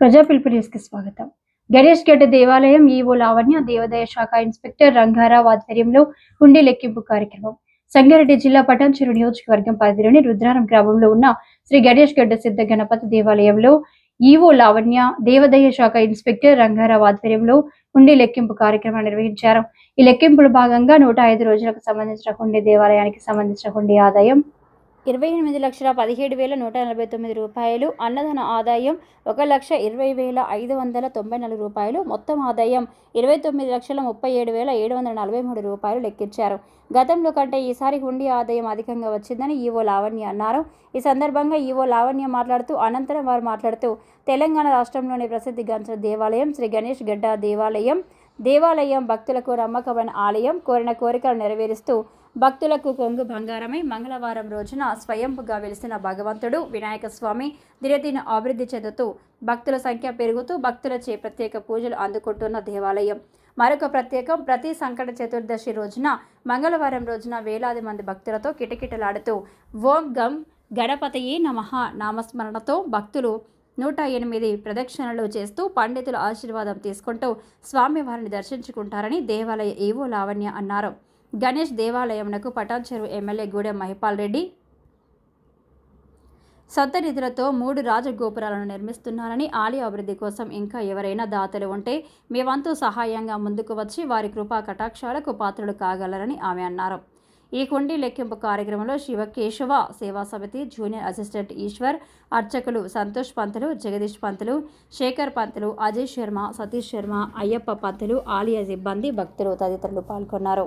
ప్రజా పిలుపు కి స్వాగతం. గణేష్ గడ్డ దేవాలయం ఈవో లావణ్య దేవాదాయ శాఖ ఇన్స్పెక్టర్ రంగారావు ఆధ్వర్యంలో హుండీ లెక్కింపు కార్యక్రమం. సంగారెడ్డి జిల్లా పటాన్చెరు నియోజకవర్గం పరిధిలోని రుద్రారం గ్రామంలో ఉన్న శ్రీ గణేష్ గడ్డ సిద్ధ గణపతి దేవాలయంలో ఈవో లావణ్య దేవాదాయ శాఖ ఇన్స్పెక్టర్ రంగారావు ఆధ్వర్యంలో హుండీ లెక్కింపు కార్యక్రమం నిర్వహించారు. ఈ లెక్కింపులో భాగంగా నూట ఐదు రోజులకు సంబంధించిన హుండీ దేవాలయానికి సంబంధించిన హుండీ ఆదాయం ఇరవై ఎనిమిది లక్షల పదిహేడు వేల నూట నలభై తొమ్మిది రూపాయలు. అన్నదాన ఆదాయం ఒక లక్ష ఇరవై వేల ఐదు వందల తొంభై నాలుగు రూపాయలు. మొత్తం ఆదాయం ఇరవై తొమ్మిది లక్షల ముప్పై ఏడు వేల ఏడు వందల నలభై మూడు రూపాయలు లెక్కించారు. గతంలో కంటే ఈసారి హుండీ ఆదాయం అధికంగా వచ్చిందని ఈవో లావణ్య అన్నారు. ఈ సందర్భంగా ఈవో లావణ్య మాట్లాడుతూ అనంతరం వారు మాట్లాడుతూ తెలంగాణ రాష్ట్రంలోని ప్రసిద్ధిగాంచిన దేవాలయం శ్రీ గణేష్ గడ్డ దేవాలయం దేవాలయం భక్తులకు నమ్మకమైన ఆలయం కోరిన కోరికలు నెరవేరుస్తూ భక్తులకు కొంగు బంగారమై మంగళవారం రోజున స్వయంపుగా వెలిసిన భగవంతుడు వినాయక స్వామి దినదిన అభివృద్ధి చెందుతూ భక్తుల సంఖ్య పెరుగుతూ భక్తులచే ప్రత్యేక పూజలు అందుకుంటున్న దేవాలయం. మరొక ప్రత్యేకం ప్రతి సంకట చతుర్దశి రోజున మంగళవారం రోజున వేలాది మంది భక్తులతో కిటకిటలాడుతూ ఓం గం గణపతయే నమ నామస్మరణతో భక్తులు నూట ఎనిమిది ప్రదక్షిణలు చేస్తూ పండితుల ఆశీర్వాదం తీసుకుంటూ స్వామివారిని దర్శించుకుంటారని దేవాలయ ఏవో లావణ్య అన్నారు. గణేష్ దేవాలయంనకు పటాన్చెరు ఎమ్మెల్యే గూడెం మహిపాల్ రెడ్డి సొంత నిధులతో మూడు రాజగోపురాలను నిర్మిస్తున్నారని ఆలయ అభివృద్ధి కోసం ఇంకా ఎవరైనా దాతలు ఉంటే మీ వంతు సహాయంగా ముందుకు వచ్చి వారి కృపా కటాక్షాలకు పాత్రలు కాగలరని ఆమె అన్నారు. ఈ కుండీ లెక్కింపు కార్యక్రమంలో శివకేశవ సేవా సమితి జూనియర్ అసిస్టెంట్ ఈశ్వర్ అర్చకులు సంతోష్ పంతులు జగదీష్ పంతులు శేఖర్ పంతులు అజయ్ శర్మ సతీష్ శర్మ అయ్యప్ప పంతులు ఆలయ సిబ్బంది భక్తులు తదితరులు పాల్గొన్నారు.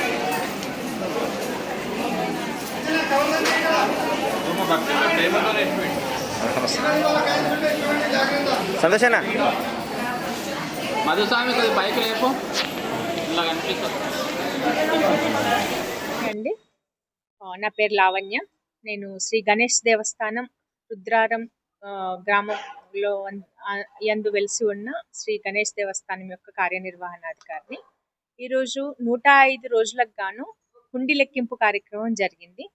సంతోషేనా? మధుస్వామి కొద్ది పైకి లేపు. ఇలా కనిపిస్తుంది అండి. నా పేరు లావణ్య. నేను శ్రీ గణేష్ దేవస్థానం రుద్రారం గ్రామంలో యందు వెలిసి ఉన్న శ్రీ గణేష్ దేవస్థానం యొక్క కార్యనిర్వహణాధికారిని. ఈరోజు నూట ఐదు రోజులకు గాను హుండీ లెక్కింపు కార్యక్రమం జరిగింది.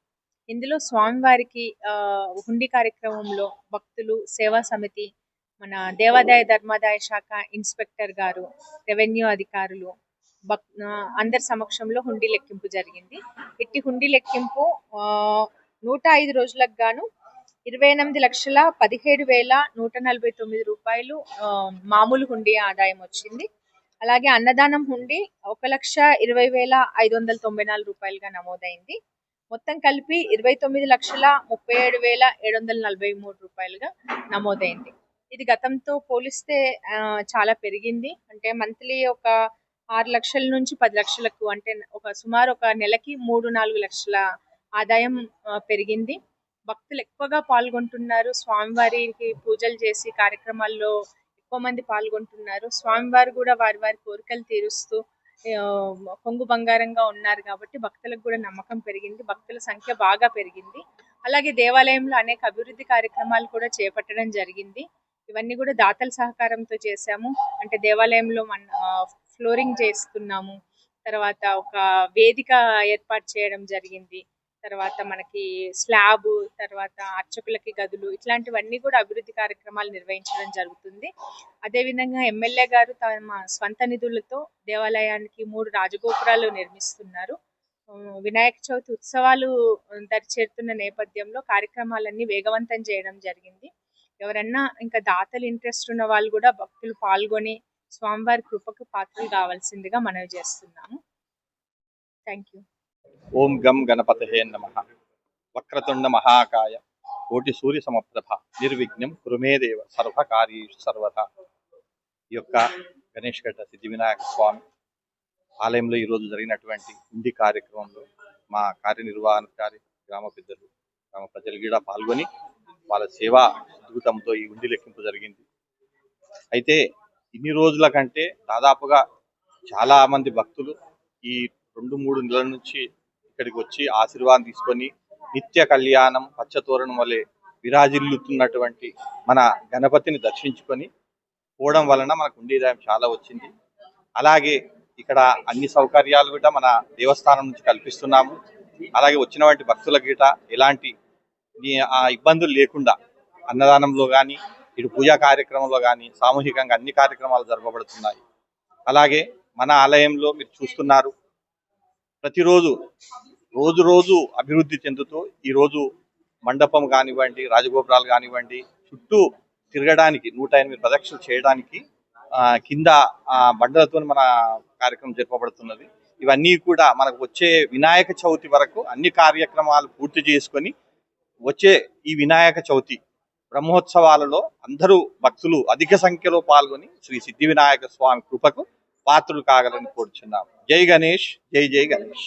ఇందులో స్వామివారికి ఆ, హుండీ కార్యక్రమంలో భక్తులు సేవా సమితి మన దేవాదాయ ధర్మాదాయ శాఖ ఇన్స్పెక్టర్ గారు రెవెన్యూ అధికారులు భక్ అందరి సమక్షంలో హుండీ లెక్కింపు జరిగింది. ఇట్టి హుండీ లెక్కింపు ఆ, నూట ఐదు రోజులకు గాను ఇరవై ఎనిమిది లక్షల పదిహేడు వేల నూట నలభై తొమ్మిది రూపాయలు ఆ, మామూలు హుండీ ఆదాయం వచ్చింది. అలాగే అన్నదానం హుండీ ఒక లక్ష ఇరవై వేల ఐదు వందల తొంభై నాలుగు రూపాయలుగా నమోదైంది. మొత్తం కలిపి ఇరవై తొమ్మిది లక్షల ముప్పై ఏడు వేల ఏడు వందల నలభై మూడు రూపాయలుగా నమోదైంది. ఇది గతంతో పోలిస్తే చాలా పెరిగింది. అంటే మంత్లీ ఒక ఆరు లక్షల నుంచి పది లక్షలకు అంటే ఒక సుమారు ఒక నెలకి మూడు నాలుగు లక్షల ఆదాయం పెరిగింది. భక్తులు ఎక్కువగా పాల్గొంటున్నారు. స్వామివారికి పూజలు చేసి కార్యక్రమాల్లో ఎక్కువ మంది పాల్గొంటున్నారు. స్వామివారు కూడా వారి వారి కోరికలు తీరుస్తూ కొంగు బంగారంగా ఉన్నారు కాబట్టి భక్తులకు కూడా నమ్మకం పెరిగింది. భక్తుల సంఖ్య బాగా పెరిగింది. అలాగే దేవాలయంలో అనేక అభివృద్ధి కార్యక్రమాలు కూడా చేపట్టడం జరిగింది. ఇవన్నీ కూడా దాతల సహకారంతో చేశాము. అంటే దేవాలయంలో మన ఫ్లోరింగ్ చేస్తున్నాము. తర్వాత ఒక వేదిక ఏర్పాటు చేయడం జరిగింది. తర్వాత మనకి స్లాబ్ తర్వాత అర్చకులకి గదులు ఇట్లాంటివన్నీ కూడా అభివృద్ధి కార్యక్రమాలు నిర్వహించడం జరుగుతుంది. అదేవిధంగా ఎమ్మెల్యే గారు తమ స్వంత నిధులతో దేవాలయానికి మూడు రాజగోపురాలు నిర్మిస్తున్నారు. వినాయక చవితి ఉత్సవాలు దరిచేరుతున్న నేపథ్యంలో కార్యక్రమాలన్నీ వేగవంతం చేయడం జరిగింది. ఎవరన్నా ఇంకా దాతలు ఇంట్రెస్ట్ ఉన్న వాళ్ళు కూడా భక్తులు పాల్గొని స్వామివారి కృపకు పాత్రలు కావాల్సిందిగా మనవి చేస్తున్నాము. థ్యాంక్ యూ ఓం గం గణపతహే నమ. వక్రతుండ మహాకాయ. కోటి సూర్య సమప్రభ. నిర్విఘ్నం కురుమేదేవ సర్వకార్యేషు సర్వదా. ఈ యొక్క గణేష్ గడ్డ సిద్ధి వినాయక స్వామి ఆలయంలో ఈరోజు జరిగినటువంటి ఇండి కార్యక్రమంలో మా కార్యనిర్వహణాధికారి గ్రామ పెద్దలు గ్రామ ప్రజలు కూడా పాల్గొని వాళ్ళ సేవా అద్భుతంతో ఈ ఉండి లెక్కింపు జరిగింది. అయితే ఇన్ని రోజుల కంటే దాదాపుగా చాలా మంది భక్తులు ఈ రెండు మూడు నెలల నుంచి ఇక్కడికి వచ్చి ఆశీర్వాదం తీసుకొని నిత్య కళ్యాణం పచ్చతోరణం వలె విరాజిల్లుతున్నటువంటి మన గణపతిని దర్శించుకొని పోవడం వలన మనకు ఉండేదాయం చాలా వచ్చింది. అలాగే ఇక్కడ అన్ని సౌకర్యాలు కూడా మన దేవస్థానం నుంచి కల్పిస్తున్నాము. అలాగే వచ్చినటువంటి భక్తుల గీట ఎలాంటి ఆ ఇబ్బందులు లేకుండా అన్నదానంలో కానీ ఇటు పూజా కార్యక్రమంలో కానీ సామూహికంగా అన్ని కార్యక్రమాలు జరపబడుతున్నాయి అలాగే మన ఆలయంలో మీరు చూస్తున్నారు. ప్రతిరోజు రోజు రోజు అభివృద్ధి చెందుతూ ఈ రోజు మండపం కానివ్వండి రాజగోపురాలు కానివ్వండి చుట్టూ తిరగడానికి నూట ఎనిమిది ప్రదక్షిణలు చేయడానికి ఆ, కింద బండలతో మన కార్యక్రమం జరపబడుతున్నది. ఇవన్నీ కూడా మనకు వచ్చే వినాయక చవితి వరకు అన్ని కార్యక్రమాలు పూర్తి చేసుకొని వచ్చే ఈ వినాయక చవితి బ్రహ్మోత్సవాలలో అందరూ భక్తులు అధిక సంఖ్యలో పాల్గొని శ్రీ సిద్ధి వినాయక స్వామి కృపకు పాత్రులు కాగలని కోరుచున్నాం. జై గణేష్ జై జై గణేష్.